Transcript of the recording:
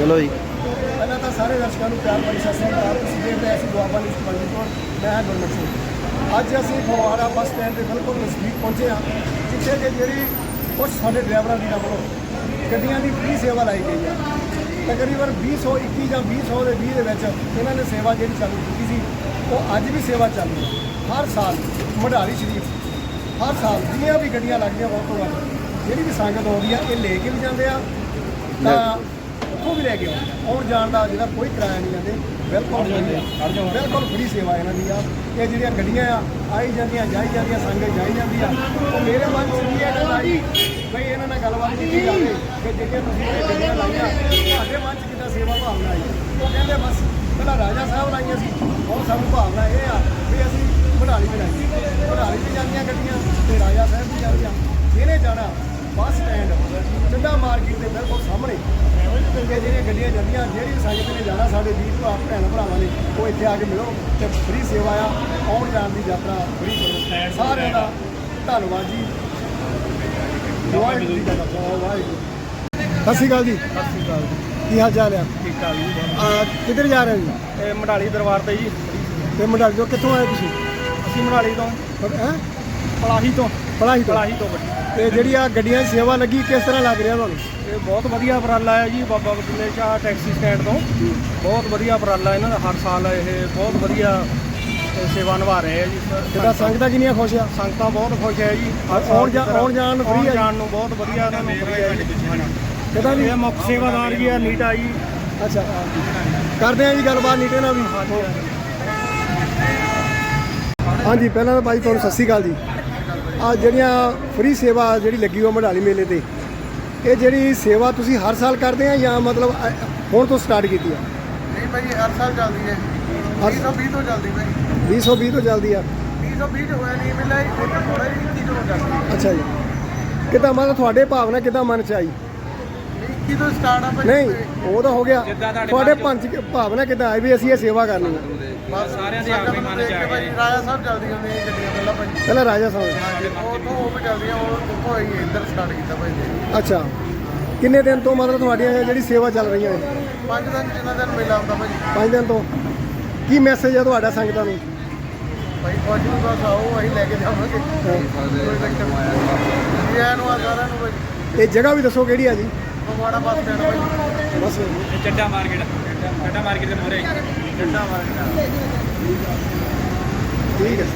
ਚਲੋ ਜੀ। ਪਹਿਲਾਂ ਤਾਂ ਸਾਰੇ ਦਰਸ਼ਕਾਂ ਨੂੰ ਪਿਆਰ ਭਰੀ ਸਤਿ ਸ੍ਰੀ ਅਕਾਲ। ਤੁਸੀਂ ਦੇਖ ਰਹੇ ਸੀ ਦੁਆਬਾ ਨਿਊਜ਼ ਪੰਜੀ ਤੋਂ ਮੈਂ ਹਾਂ ਗੁਰਮੁਖ ਸਿੰਘ। ਅੱਜ ਅਸੀਂ ਫਗਵਾੜਾ ਬੱਸ ਸਟੈਂਡ ਦੇ ਬਿਲਕੁਲ ਨਜ਼ਦੀਕ ਪਹੁੰਚੇ ਹਾਂ ਜਿੱਥੇ ਕਿ ਜਿਹੜੀ ਕੁਝ ਸਾਡੇ ਡਰਾਈਵਰਾਂ ਦੀ ਵੱਲੋਂ ਗੱਡੀਆਂ ਦੀ ਫ੍ਰੀ ਸੇਵਾ ਲਾਈ ਗਈ ਹੈ। ਤਕਰੀਬਨ 2021 ਜਾਂ 2020 ਦੇ 20 ਦੇ ਵਿੱਚ ਇਹਨਾਂ ਨੇ ਸੇਵਾ ਜਿਹੜੀ ਚਾਲੂ ਕੀਤੀ ਸੀ ਉਹ ਅੱਜ ਵੀ ਸੇਵਾ ਚੱਲ ਰਹੀ ਹੈ। ਹਰ ਸਾਲ ਮਢਾਲੀ ਸ਼ਰੀਫ ਹਰ ਸਾਲ ਜਿੰਨੀਆਂ ਵੀ ਗੱਡੀਆਂ ਲੱਗਦੀਆਂ ਬਹੁਤ ਤੋਂ ਵੱਧ ਜਿਹੜੀ ਵੀ ਸੰਗਤ ਆਉਂਦੀ ਆ ਇਹ ਲੈ ਕੇ ਵੀ ਜਾਂਦੇ ਆ। ਤਾਂ ਉੱਥੋਂ ਵੀ ਲੈ ਕੇ ਆਉਂਦੇ। ਆਉਣ ਜਾਣ ਦਾ ਜਿਹਦਾ ਕੋਈ ਕਿਰਾਇਆ ਨਹੀਂ ਜਾਂਦੇ ਬਿਲਕੁਲ ਬਿਲਕੁਲ ਫ੍ਰੀ ਸੇਵਾ ਇਹਨਾਂ ਦੀ ਆ। ਇਹ ਜਿਹੜੀਆਂ ਗੱਡੀਆਂ ਆ ਆਈ ਜਾਂਦੀਆਂ ਜਾਈ ਜਾਂਦੀਆਂ ਸੰਗਤ ਜਾਈ ਜਾਂਦੀ ਆ। ਉਹ ਮੇਰੇ ਮਨ 'ਚ ਵੀ ਇਹ ਗੱਲ ਆਈ ਬਈ ਇਹਨਾਂ ਨਾਲ ਗੱਲਬਾਤ ਕੀਤੀ ਜਾਵੇ ਕਿ ਜਿਹੜੀਆਂ ਤੁਸੀਂ ਇਹ ਗੱਡੀਆਂ ਲਾਈਆਂ ਤੁਹਾਡੇ ਮਨ 'ਚ ਕਿੱਦਾਂ ਸੇਵਾ ਭਾਵਨਾ ਆਈ? ਉਹ ਕਹਿੰਦੇ ਬਸ ਪਹਿਲਾਂ ਰਾਜਾ ਸਾਹਿਬ ਲਾਈਆਂ ਸੀ ਹੁਣ ਸਾਨੂੰ ਭਾਵਨਾ ਇਹ ਆ ਵੀ ਅਸੀਂ ਬਣਾ ਲਈ ਬਣਾਈ ਬਣਾ ਲਈ ਵੀ ਜਾਂਦੀਆਂ ਗੱਡੀਆਂ ਤੇ ਰਾਜਾ ਸਾਹਿਬ ਵੀ ਜਾਂਦੀਆਂ। ਜਿਹਨੇ ਜਾਣਾ ਬੱਸ ਸਟੈਂਡ ਚੰਡਾ ਮਾਰਕੀਟ ਦੇ ਬਿਲਕੁਲ ਸਾਹਮਣੇ। ਜਿਹੜੀਆਂ ਗੱਡੀਆਂ ਜਾਂਦੀਆਂ ਜਿਹੜੀ ਸੰਗਤ ਨੇ ਜਾਣਾ ਸਾਡੇ ਵੀਰ ਭਰਾ ਭੈਣ ਭਰਾਵਾਂ ਨੇ ਉਹ ਇੱਥੇ ਆ ਕੇ ਮਿਲੋ ਤੇ ਫ੍ਰੀ ਸੇਵਾ ਆ ਆਉਣ ਜਾਣ ਦੀ ਯਾਤਰਾ ਫ੍ਰੀ ਕਰੋ। ਸਾਰਿਆਂ ਦਾ ਧੰਨਵਾਦ ਜੀ। ਵਾਹਿਗੁਰੂ ਜੀ ਕਾ ਖਾਲਸਾ ਵਾਹਿਗੁਰੂ। ਸਤਿ ਸ਼੍ਰੀ ਅਕਾਲ ਜੀ। ਸਤਿ ਸ਼੍ਰੀ ਅਕਾਲ ਜੀ। ਕੀ ਹਾਲ ਚਾਲ ਆ? ਠੀਕ ਠਾਕ ਜੀ ਆ, ਕਿੱਧਰ ਜਾ ਰਹੇ ਹੋ ਜੀ? ਇਹ ਮਢਾਲੀ ਦਰਬਾਰ ਤੇ ਜੀ। ਤੇ ਮੰਡਲ ਜੋ ਕਿੱਥੋਂ ਆਏ ਤੁਸੀਂ? ਅਸੀਂ ਮਢਾਲੀ ਤੋਂ। ਹੈ? ਪਲਾਹੀ ਤੋਂ ਪਲਾਹੀ ਤੋਂ। ਪਲਾਹੀ ਤੋਂ ਗੱਡੀ ਤੇ ਜਿਹੜੀ ਆ ਗੱਡੀਆਂ ਦੀ ਸੇਵਾ ਲੱਗੀ ਕਿਸ ਤਰ੍ਹਾਂ ਲੱਗ ਰਿਹਾ ਤੁਹਾਨੂੰ? ਇਹ ਬਹੁਤ ਵਧੀਆ ਉਪਰਾਲਾ ਹੈ ਜੀ ਬਾਬਾ ਬਦਲੇ ਸ਼ਾਹ ਟੈਕਸੀ ਸਟੈਂਡ ਤੋਂ। ਬਹੁਤ ਵਧੀਆ ਉਪਰਾਲਾ ਇਹਨਾਂ ਦਾ ਹਰ ਸਾਲ ਇਹ ਬਹੁਤ ਵਧੀਆ ਸੇਵਾ ਨਿਭਾ ਰਹੇ ਆ ਜੀ। ਕਿੱਦਾਂ ਸੰਗਤਾਂ ਕਿੰਨੀਆਂ ਖੁਸ਼ ਆ? ਸੰਗਤਾਂ ਬਹੁਤ ਖੁਸ਼ ਹੈ ਜੀ ਆਉਣ ਦੀ ਜਾ- ਤਰ੍ਹਾਂ ਆਉਣ ਜਾਣ ਹੈ ਜੀ। ਜਾਣ ਨੂੰ ਬਹੁਤ ਵਧੀਆ ਇਹਨਾਂ ਨੂੰ free ਹੈ ਜੀ। ਕਿੱਦਾਂ ਜੀ? ਇਹ ਮੁੱਖ ਸੇਵਾਦਾਰ ਜੀ ਆ ਨੀਟਾ ਜੀ। ਅੱਛਾ। ਕਰਦੇ ਆ ਜੀ ਗੱਲਬਾਤ ਨੀਟੇ ਨਾਲ ਵੀ। ਹਾਂਜੀ ਪਹਿਲਾਂ ਤਾਂ ਬਾਈ ਤੁਹਾਨੂੰ ਸਤਿ ਸ਼੍ਰੀ ਅਕਾਲ ਜੀ। ਆ ਜਿਹੜੀਆਂ ਫ੍ਰੀ ਸੇਵਾ ਜਿਹੜੀ ਲੱਗੀ ਹੋਈ ਮਢਾਲੀ ਮੇਲੇ ਤੇ ਇਹ ਜਿਹੜੀ ਸੇਵਾ ਤੁਸੀਂ ਹਰ ਸਾਲ ਕਰਦੇ ਆ ਜਾਂ ਮਤਲਬ ਅ- ਹੁਣ ਤੋਂ ਸਟਾਰਟ ਕੀਤੀ ਆ? ਨਹੀਂ ਭਾਈ ਹਰ ਸਾਲ ਚੱਲਦੀ ਹੈ। ਹਰ- 220 ਤੋਂ ਚੱਲਦੀ ਭਾਈ 2020 ਤੋਂ ਚੱਲਦੀ ਆ। 220 ਚ ਹੋਇਆ ਨਹੀਂ ਮਿਲਿਆ ਇਹ ਥੋੜਾ ਹੀ 21 ਤੋਂ ਚੱਲਦੀ ਹੈ। ਅੱਛਾ ਜੀ। ਕਿੱਦਾਂ ਮਤਲਬ ਤੁਹਾਡੇ ਭਾਵਨਾ ਕਿੱਦਾਂ ਮਨ ਚ ਆਈ? 21 ਤੋਂ ਸਟਾਰਟ ਆ ਭਾਈ? ਨਹੀਂ ਉਹ ਤਾਂ ਹੋ ਗਿਆ। ਤੁਹਾਡੇ ਪੰਜ ਭਾਵਨਾ ਕਿੱਦਾਂ ਆਈ ਵੀ ਅਸੀਂ ਇਹ ਸੇਵਾ ਕਰਨੀ ਬਸ ਸਾਰਿਆਂ ਦੇ ਆਪੇ ਮਨ ਚ ਆ ਭਾਈ ਰਾਜਾ ਸਾਹਿਬ ਚੱਲਦੀ ਹੁੰਦੀ ਹੈ ਗੱਡੀਆਂ ਪਹਿਲਾਂ ਭਾਈ। ਪਹਿਲਾਂ ਰਾਜਾ ਸਾਹਿਬ। ਹਾਂਜੀ ਉਹ ਤੋਂ ਉਹ ਵੀ ਚੱਲਦੀਆਂ ਉਹ ਉੱਥੋਂ ਹੀ ਇੱਧਰ ਸਟਾਰਟ ਕੀਤਾ ਭਾਈ ਜੀ। ਅੱਛਾ। ਕਿੰਨੇ ਦਿਨ ਤੋਂ ਮਤਲਬ ਤੁਹਾਡੀਆਂ ਇਹ ਜਿਹੜੀ ਸੇਵਾ ਚੱਲ ਰਹੀਆਂ ਨੇ? ਪੰਜ ਦਿਨ ਜਿੰਨਾ ਦਿਨ ਮੇਲਾ ਹੁੰਦਾ ਭਾਈ। ਪੰਜ ਦਿਨ ਤੋਂ। ਕੀ ਮੈਸੇਜ ਹੈ ਤੁਹਾਡਾ ਸੰਗਤਾਂ ਨੂੰ? ਭਾਈ ਕੁਝ ਨੂੰ ਬਸ ਆਓ ਅਸੀਂ ਲੈ ਕੇ ਜਾਵਾਂਗੇ। ਕੋਈ ਚੱਕਰ ਨਹੀਂ। ਜੀ ਆਇਆਂ ਨੂੰ ਆ ਸਾਰਿਆਂ ਨੂੰ ਭਾਈ। ਇਹ ਜਗ੍ਹਾ ਵੀ ਦੱਸੋ ਕਿਹੜੀ ਆ ਜੀ? ਫਗਵਾੜਾ ਬੱਸ ਸਟੈਂਡ ਭਾਈ ਬਸ ਚੱਡਾ ਮਾਰਕੀਟ ਚੱਡਾ ਮਾਰਕੀਟ ਦੇ ਮੋਰੇ ਜੱਟਾ ਮਾਰਕੀਟ ਠੀਕ ਹੈ